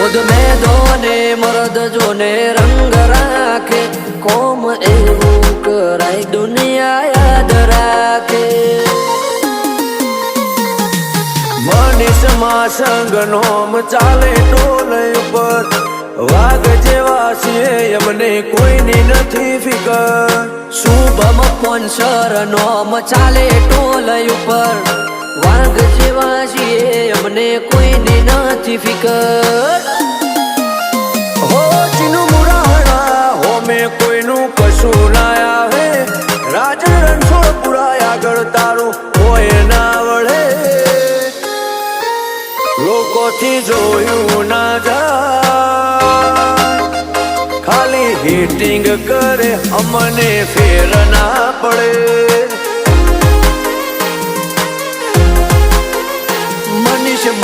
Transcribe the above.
મુદ મેદો ને મરદ જોને રંગ રાખે, કોમ એવું કરાય, દુનિયા યાદ રાખે. મનીષમાં સંગનોમ ચાલે ટોલ ઉપર, વાઘ જેવા છીએ એમને કોઈની નથી ફિકર. શુભમ પોન્સર નોમ ચાલે ટોલ ઉપર, વાઘ જેવા છીએ એમને કોઈને ફિકર. હો, ચીનું મુરાણા હો, મેં કોઈનું કશું ના આવે. રાજ રણછોડ પુરાય આગળ તારું કોઈ ના વળે. લોકોથી જોયું ના જાય. ખાલી હીટિંગ કરે, અમને ફેર ના પડે.